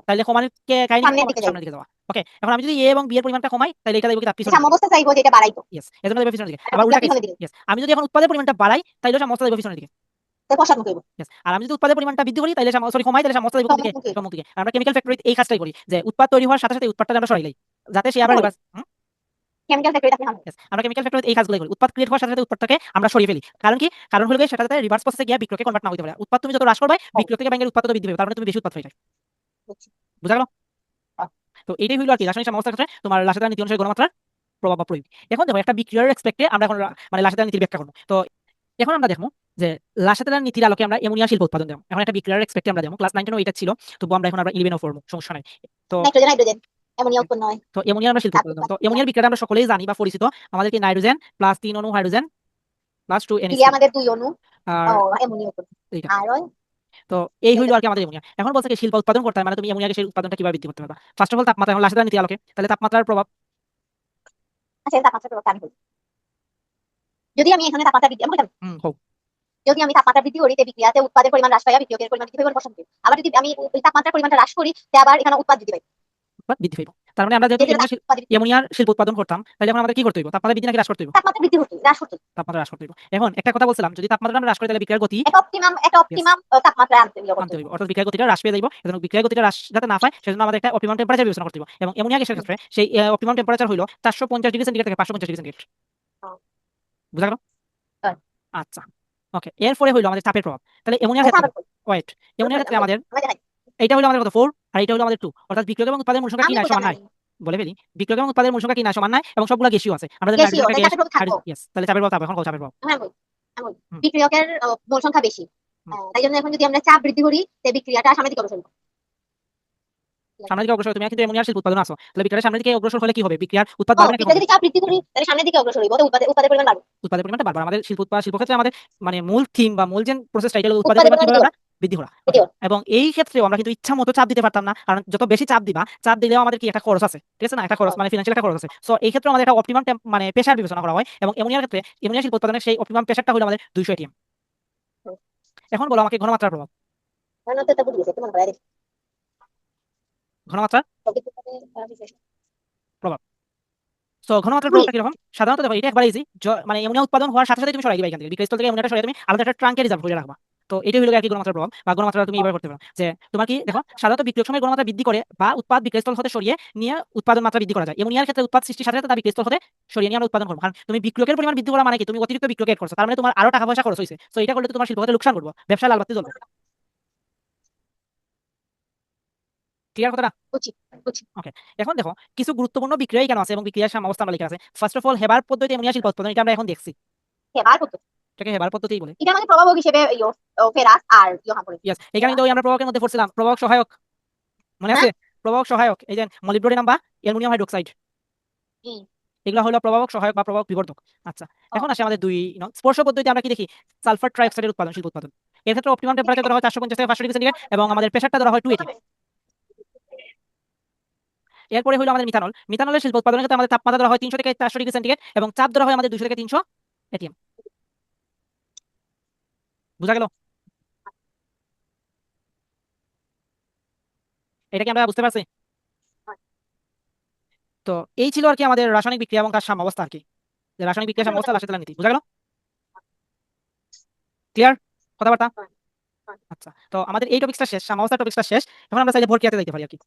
তাহলে কমানোর কে কাহিনী সামনের দিকে যাওয়া। ওকে এখন আমি যদি এ এবং বি এর পরিমাণটা কমাই তাহলে এটা দেবো কি তার পিছনে সাম্যাবস্থা চাইব যে এটা বাড়াইতো। ইয়েস এজন্য দেবো পিছনের দিকে। আবার উল্টা আমি যদি এখন উৎপাদের পরিমাণটা বাড়াই তাহলে সাম্যাবস্থা দেবো পিছনের দিকে। আর আমি যদি উৎপাদের পরিমাণটা বৃদ্ধি করি তাহলে সরি কমাই তাহলে দেবো কোন দিকে সম্মুখী। সম্মুখ। দিকে আর আমরা কেমিক্যাল ফ্যাক্টরিতে এই কাজটাই করি যে উৎপাদ তৈরি হওয়ার সাথে সাথে উৎপাদটা আমরা সরাইলাই যাতে সে আবার হয়। কেমিক্যাল আমরা কেমিক্যাল এই কাজগুলো করি। উৎপাদ ক্রিয়েট হওয়ার সাথে সাথে উৎপাদটাকে আমরা সরিয়ে ফেলি। কারণ কি? কারণ হলো গিয়ে সেটা যাতে রিভার্স প্রসেসে গিয়ে বিক্রয়কে কনভার্ট না হতে পারে। উৎপাদ তুমি যত হ্রাস করবে বিক্রয় থেকে ব্যাংকের উৎপাদ বৃদ্ধি তার মানে তুমি বেশি উৎপাদ হয়ে যায় বুঝা গেল? হ্যাঁ। তো আর কি। রাসায়নিক সাম্যাবস্থার ক্ষেত্রে তোমার লাসাদার নীতি অনুসারে গণমাত্রার প্রভাব বা প্রয়োগ। এখন দেখো একটা বিক্রিয়ার এক্সপেক্টে আমরা এখন মানে লাসাদার নীতির ব্যাখ্যা করব। তো এখন আমরা দেখব যে লাসাদার নীতির আলোকে আমরা এমোনিয়া শিল্প উৎপাদন দেবো। এখন একটা বিক্রিয়ার এক্সপেক্টে আমরা দেবো। ক্লাস নাইনটেনও এটা ছিল তবু আমরা এখন আমরা ইলেভেনও পড়ব সমস্যা নাই। তো নাইট্রোজেন হাইড্রোজেন অ্যামোনিয়া উৎপন্ন হয় তো আমরা শিল্প উৎপাদন তো এমোনিয়ার বিক্রিয়াটা আমরা সকলেই জানি বা পরিচিত। আমাদের কি নাইট্রোজেন প্লাস তিন অনু হাইড্রোজেন প্লাস টু আমাদের দুই অণু। আর ও অ্যামোনিয়া আর তো এই হইল আর কি আমাদের এখন বলছে কি শিল্প উৎপাদন করতে হয় মানে তুমি এমোনিয়াকে সেই উৎপাদনটা কীভাবে বৃদ্ধি করতে পারবা? ফার্স্ট অফ অল তাপমাত্রা এখন নীতি আলোকে। তাহলে তাপমাত্রার প্রভাব। আচ্ছা এটা তাপমাত্রা প্রভাব আমি যদি আমি এখানে তাপমাত্রা বৃদ্ধি আমি হুম হোক যদি আমি তাপমাত্রা বৃদ্ধি করি তে বিক্রিয়াতে উৎপাদের পরিমাণ হ্রাস পাই বিক্রিয়কের পরিমাণ বৃদ্ধি পাইব বসন্ত। আবার যদি আমি ওই তাপমাত্রার পরিমাণটা হ্রাস করি তে আবার এখানে উৎপাদ বৃদ্ধি পাই উৎপাদ বৃদ্ধি পাইব। তার মানে আমরা যেহেতু শিল্প- এমোনিয়ার শিল্প উৎপাদন করতাম তাহলে এখন আমাদের কি করতে হইব? তাপমাত্রা বৃদ্ধি নাকি হ্রাস করতে হইব? তাপমাত্রা বৃদ্ধি হচ্ছে হ্রাস হচ্ছে তাপমাত্রা হ্রাস করতে হইব। এখন একটা কথা বলছিলাম যদি তাপমাত্রা আমরা হ্রাস করি তাহলে বিক্রিয়ার গতি একটা অপটিমাম একটা অপটিমাম তাপমাত্রা আনতে আনতে হইব। অর্থাৎ বিক্রিয়ার গতিটা হ্রাস পেয়ে যাইব বিক্রিয়ার গতিটা হ্রাস যাতে না পায় সেজন্য আমাদের একটা অপটিমাম টেম্পারেচার বিবেচনা করতে হইব। এবং এমোনিয়া গ্যাসের ক্ষেত্রে সেই অপটিমাম টেম্পারেচার চারশো পঞ্চাশ ডিগ্রি সেন্টিগ্রেড থেকে পাঁচশো পঞ্চাশ ডিগ্রি সেন্টিগ্রেড। বুঝা গেল। আচ্ছা। ওকে এরপরে হইল আমাদের চাপের প্রভাব। তাহলে এমোনিয়ার ক্ষেত্রে ওয়েট এমোনিয়ার ক্ষেত্রে আমাদের এইটা হলো আমাদের কত? ফোর আর এটা হলো আমাদের টু অর্থাৎ বিক্রিয়ক এবং উৎপাদনের মূল সংখ্যা কি না সমান নাই বলে ফেলি বিক্রিয়ক এবং উৎপাদনের মূল সংখ্যা কি না সমান নাই এবং সবগুলো গ্যাসীয় আছে। আমরা প্রভাব থাকব। তাহলে চাপের প্রভাব এখন কত চাপের প্রভাব? হুম। বিক্রিয়কের মূল সংখ্যা বেশি। তাই জন্য এখন যদি আমরা চাপ বৃদ্ধি করি তে বিক্রিয়াটা সামনের দিকে অগ্রসর হবে। সামনের দিকে অগ্রসর তুমি কিন্তু এমোনিয়ার শিল্প উৎপাদন আসো তাহলে বিক্রিয়ার সামনের দিকে অগ্রসর হলে কি হবে? বিক্রিয়ার উৎপাদ বাড়বে কমবে? যদি চাপ বৃদ্ধি করি তাহলে সামনের দিকে অগ্রসর হইব উৎপাদে উৎপাদের পরিমাণ বাড়বে। উৎপাদের পরিমাণটা বাড়বে। আমাদের শিল্প উৎপাদন শিল্প ক্ষেত্রে আমাদের মানে মূল থিম বা মূল যে প্রসেসটা এটা হলো উৎপাদের উৎপাদের পরিমাণ কীভাবে বৃদ্ধি করা। এবং এই ক্ষেত্রে আমরা কিন্তু ইচ্ছা মতো চাপ দিতে পারতাম না কারণ যত বেশি চাপ দিবা চাপ দিলেও আমাদের কি একটা খরচ আছে? ঠিক আছে না? একটা খরচ মানে ফিনান্সিয়াল একটা খরচ আছে। সো এই ক্ষেত্রে আমাদের একটা অপটিমাম মানে প্রেশার বিবেচনা করা হয়। এবং এমনিয়ার ক্ষেত্রে এমনিয়া শিল্প উৎপাদনের সেই অপটিমাম প্রেশারটা হলো আমাদের দুইশো এটিএম এখন বলো আমাকে ঘনমাত্রার প্রভাব। ঘনমাত্রা? সাধারণত মানে বৃদ্ধি করে, বা উৎপাদ বিক্রয়স্থল হতে সরিয়ে নিয়ে উৎপাদন মাত্রা বৃদ্ধি করা যায়। এমনিয়ার ক্ষেত্রে উৎপাদ সৃষ্টির সাথে সাথে বিক্রয়স্থল হতে সরিয়ে নিয়ে উৎপাদন করব। কারণ তুমি বিক্রয়ের পরিমাণ বৃদ্ধি করা মানে কি? তুমি অতিরিক্ত বিক্রয় করছ। তার মানে তোমার আরও টাকা পয়সা খরচ হয়েছে তো এটা করলে তোমার শিল্প লোকসান করব। ব্যবসা লাল বাতি ক্লিয়ার কথাটা বুঝছি এখন দেখো কিছু গুরুত্বপূর্ণ বিক্রিয়া কেন আছে এবং বিক্রিয়ার সাম্যাবস্থা আমরা লিখে আছে? ফার্স্ট অফ অল হেবার পদ্ধতি এমনিয়া শিল্প উৎপাদন এটা আমরা এখন দেখছি। এটাকে হেবার পদ্ধতিই বলে। এটা আমাদের প্রভাবক হিসেবে ফেরাস আর ইয়োহান করে ইয়েস এখানে কিন্তু আমরা প্রভাবকের মধ্যে পড়ছিলাম। প্রভাবক সহায়ক। মনে আছে? প্রভাবক সহায়ক এই যে মলিব্ডোডিনাম বা অ্যালুমিনিয়াম হাইড্রোক্সাইড হুম। এগুলো হলো প্রভাবক সহায়ক বা প্রভাবক বিবর্ধক। আচ্ছা এখন আসে আমাদের দুই স্পর্শ পদ্ধতিতে আমরা কি দেখি? সালফার ট্রাইঅক্সাইডের উৎপাদন শিল্প উৎপাদন। এর ক্ষেত্রে অপটিমাম টেম্পারেচার ধরা হয় চারশো পঞ্চাশ থেকে পাঁচশো ডিগ্রি সেন্টিগ্রেড এবং আমাদের প্রেশারটা ধরা হয় টু এইটি এরপরে হলো আমাদের মিথানল। মিথানলের শিল্প উৎপাদনের ক্ষেত্রে আমাদের তাপমাত্রা ধরা হয় তিনশো থেকে চারশো ডিগ্রি সেন্টিগ্রেড এবং চাপ ধরা হয় আমাদের দুশো থেকে তিনশো এটিএম। বুঝা গেল? এটা কি আমরা বুঝতে পারছি? তো এই ছিল আর কি আমাদের রাসায়নিক বিক্রিয়া এবং তার অবস্থা আর কি। রাসায়নিক বিক্রিয়া সাম্যাবস্থা রাসায়নিক নীতি। বুঝা গেল? ক্লিয়ার কথাবার্তা। আচ্ছা তো আমাদের এই টপিকটা শেষ সাম্যাবস্থা টপিকটা শেষ। এখন আমরা চাইলে ভর্কিয়াতে দেখতে পারি আর কি।